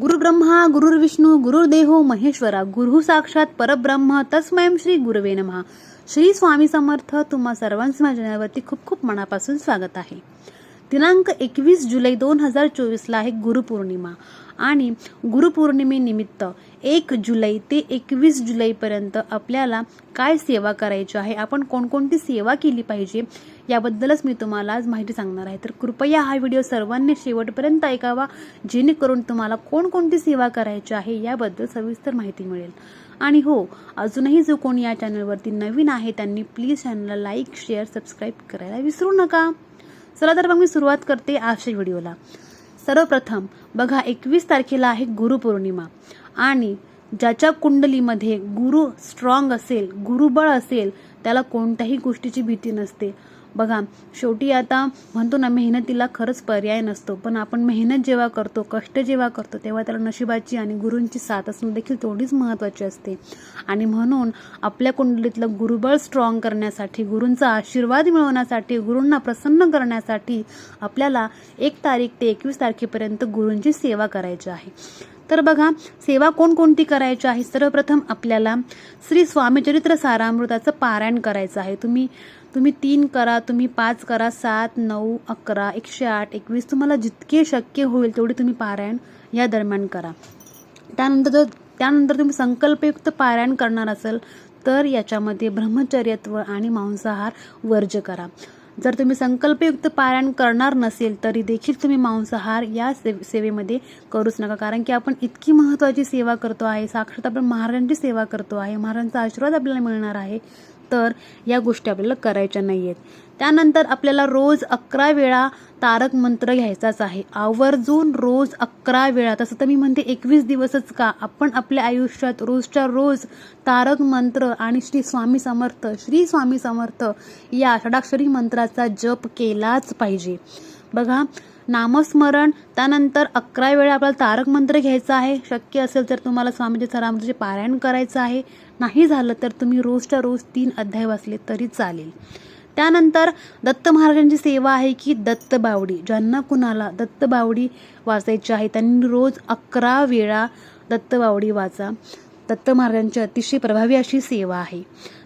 गुरुब्रह्मा गुरुर्विष्णू गुरुर्देहो महेश्वरा गुरु साक्षात परब्रह्म तस्मयं श्री गुरुवे नमः. श्री स्वामी समर्थ तुम्हा सर्वांचं माझ्या चॅनलवरती खूप खूप मनापासून स्वागत आहे. दिनांक एकवीस जुलै दोन हजार चोवीसला आहे गुरुपौर्णिमा. आणि गुरुपौर्णिमेनिमित्त एक जुलै ते एकवीस जुलैपर्यंत आपल्याला काय सेवा करायची आहे आपण कोणकोणती सेवा केली पाहिजे याबद्दलच मी तुम्हाला आज माहिती सांगणार आहे. तर कृपया हा व्हिडिओ सर्वांनी शेवटपर्यंत ऐकावा जेणेकरून तुम्हाला कोणकोणती सेवा करायची आहे याबद्दल सविस्तर माहिती मिळेल. आणि हो अजूनही जो कोणी या चॅनलवरती नवीन आहे त्यांनी प्लीज चॅनलला लाईक शेअर सबस्क्राईब करायला विसरू नका. चला तर मग मी सुरुवात करते आजच्या व्हिडिओला. सर्वप्रथम बघा एकवीस तारखेला आहे गुरुपौर्णिमा आणि ज्याच्या कुंडलीमध्ये गुरु स्ट्रॉंग असेल गुरुबळ असेल त्याला कोणत्याही गोष्टीची भीती नसते. बघा शेवटी आता म्हणतो ना मेहनतीला खरंच पर्याय नसतो. पण आपण मेहनत जेव्हा करतो कष्ट जेव्हा करतो तेव्हा त्याला नशिबाची आणि गुरूंची साथ असणं देखील तेवढीच महत्त्वाची असते. आणि म्हणून आपल्या कुंडलीतलं गुरुबळ स्ट्रॉंग करण्यासाठी गुरूंचा आशीर्वाद मिळवण्यासाठी गुरूंना प्रसन्न करण्यासाठी आपल्याला एक तारीख ते एकवीस तारखेपर्यंत गुरूंची सेवा करायची आहे. तर बघा सेवा कोणकोणती करायची आहे? सर्वप्रथम आपल्याला श्री स्वामीचरित्र सारामृताचं पारायण करायचं आहे. तुम्ही तुम्ही तीन करा तुम्ही पाच करा सात नऊ अकरा एकशे आठ एकवीस तुम्हाला जितके शक्य होईल तेवढे तुम्ही पारायण या दरम्यान करा. त्यानंतर जर त्यानंतर तुम्ही संकल्पयुक्त पारायण करणार असाल तर याच्यामध्ये ब्रह्मचर्यत्व आणि मांसाहार वर्ज करा. जर तुम्ही संकल्पयुक्त पारायण करणार नसेल तरी देखील तुम्ही मांसाहार या से सेवेमध्ये करूच नका. कारण की आपण इतकी महत्त्वाची सेवा करतो आहे साक्षात आपण महाराजांची सेवा करतो आहे महाराजांचा आशीर्वाद आपल्याला मिळणार आहे. तर या गोष्टी आपल्याला करायच्या नाही आहेत त्यानंतर आपल्याला रोज अकरा वेळा तारक मंत्र घ्यायचाच आहे. आवर्जून रोज अकरा वेळा. तसं तर मी म्हणते एकवीस दिवसच का? आपण आपल्या आयुष्यात रोजच्या रोज तारक मंत्र आणि श्री स्वामी समर्थ श्री स्वामी समर्थ या षडाक्षरी मंत्राचा जप केलाच पाहिजे. बघा नामस्मरण त्यानंतर अकरा वेळा आपल्याला तारक मंत्र घ्यायचा आहे. शक्य असेल तर तुम्हाला स्वामीजी सरामचे पारायण करायचं आहे. नाही झालं तर तुम्ही रोजच्या रोज तीन अध्याय वाचले तरी चालेल. त्यानंतर दत्त महाराजांची सेवा आहे की दत्त बावडी. ज्यांना कुणाला दत्त बावडी वाचायची आहे त्यांनी रोज अकरा वेळा दत्त बावडी वाचा. दत्त महाराजांची अतिशय प्रभावी अशी सेवा आहे.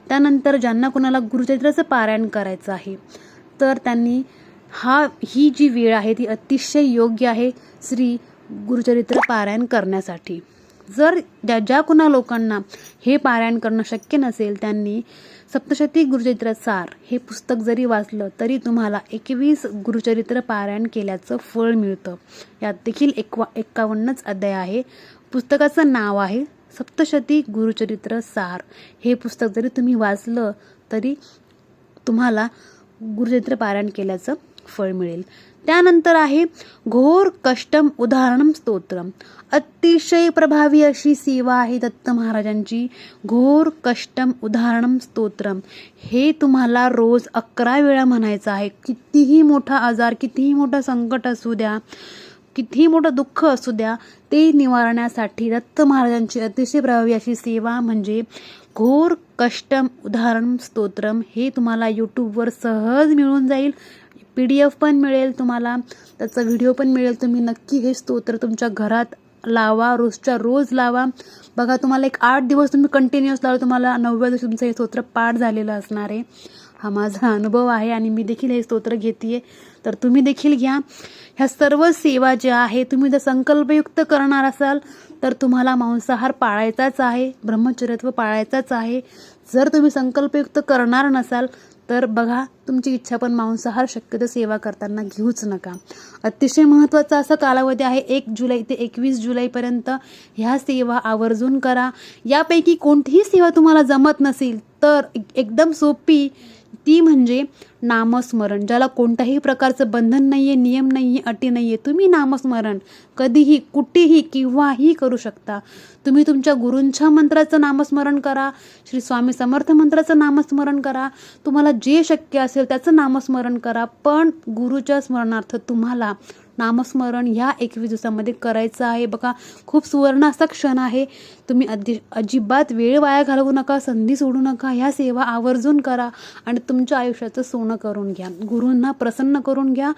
त्यानंतर ज्यांना कुणाला गुरुचरित्राचं पारायण करायचं आहे तर त्यांनी हा ही जी वेळ आहे ती अतिशय योग्य आहे श्री गुरुचरित्र पारायण करण्यासाठी. जर ज्या ज्या कुणा लोकांना हे पारायण करणं शक्य नसेल त्यांनी सप्तशती गुरुचरित्र सार हे पुस्तक जरी वाचलं तरी तुम्हाला एकवीस गुरुचरित्र पारायण केल्याचं फळ मिळतं. यात देखील एकवा एक्कावन्नच अध्याय आहे. पुस्तकाचं नाव आहे सप्तशती गुरुचरित्र सार. हे पुस्तक जरी तुम्ही वाचलं तरी तुम्हाला गुरुचरित्र पारायण केल्याचं फळ मिळेल. त्यानंतर आहे घोर कष्टम उदाहरणम स्तोत्रम. अतिशय प्रभावी अशी सेवा आहे दत्त महाराजांची. घोर कष्टम उदाहरणम स्तोत्रम. हे तुम्हाला रोज अकरा वेळा म्हणायचं आहे. कितीही मोठा आजार कितीही मोठं संकट असू द्या कितीही मोठं दुःख असू द्या ते निवारण्यासाठी दत्त महाराजांची अतिशय प्रभावी अशी सेवा म्हणजे घोर कष्टम उदाहरण स्तोत्रम. हे तुम्हाला यूट्यूबवर सहज मिळून जाईल. पी डी एफ पण मिळेल तुम्हाला त्याचा व्हिडिओ पण मिळेल तुम्ही नक्की हे स्तोत्र तुमच्या घरात लावा रोजच्या रोज लावा. बघा तुम्हाला एक आठ दिवस तुम्ही कंटिन्युअस लावा तुम्हाला नवव्या दिवशी तुमचं हे स्तोत्र पाठ झालेलं असणार आहे. हा माझा अनुभव आहे आणि मी देखील हे स्तोत्र घेते तर तुम्ही देखील घ्या. ह्या सर्व सेवा ज्या आहे तुम्ही जर संकल्पयुक्त करणार असाल तर तुम्हाला मांसाहार पाळायचाच आहे ब्रह्मचर्यत्व पाळायचाच आहे. जर तुम्ही संकल्पयुक्त करणार नसाल तर बघा तुमची इच्छा पण मांसाहार शक्यतो सेवा करताना घेऊच नका. अतिशय महत्त्वाचा असा कालावधी आहे एक जुलै ते एकवीस जुलैपर्यंत. ह्या सेवा आवर्जून करा. यापैकी कोणतीही सेवा तुम्हाला जमत नसेल तर एकदम सोपी ती म्हणजे नामस्मरण ज्याला कोणत्याही प्रकारचं बंधन नाही आहे नियम नाही आहे अटी नाही आहे तुम्ही नामस्मरण कधीही कुठेही केव्हाही करू शकता. तुम्ही तुमच्या गुरूंच्या मंत्राचं नामस्मरण करा श्री स्वामी समर्थ मंत्राचं नामस्मरण करा तुम्हाला जे शक्य असेल त्याचं नामस्मरण करा पण गुरुच्या स्मरणार्थ तुम्हाला नामस्मरण ह्या एकवीस दिवसामध्ये करायचं आहे. बघा खूप सुवर्ण असा क्षण आहे. तुम्ही अधि अजिबात वेळ वाया घालवू नका संधी सोडू नका ह्या सेवा आवर्जून करा आणि तुमच्या आयुष्याचं सोनं करून घ्या. गुरूंना प्रसन्न करून घ्या.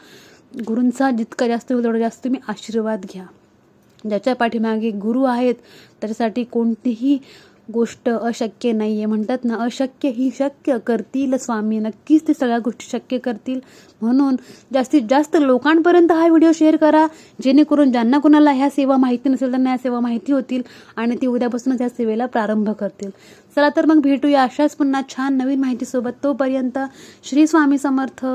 गुरूंचा जितका जास्त होईल तेवढा जास्त तुम्ही आशीर्वाद घ्या. ज्याच्या पाठीमागे गुरु आहेत त्याच्यासाठी कोणतीही गोष्ट अशक्य नाही आहे म्हणतात ना अशक्य ही शक्य करतील स्वामी. नक्कीच ते सगळ्या गोष्टी शक्य करतील. म्हणून जास्तीत जास्त लोकांपर्यंत हा व्हिडिओ शेअर करा. जेणेकरून ज्यांना कोणाला ह्या सेवा माहिती नसेल त्यांना ह्या सेवा माहिती होतील आणि ती उद्यापासूनच ह्या सेवेला प्रारंभ करतील. चला तर मग भेटूया अशाच पुन्हा छान नवीन माहितीसोबत तोपर्यंत श्री स्वामी समर्थ.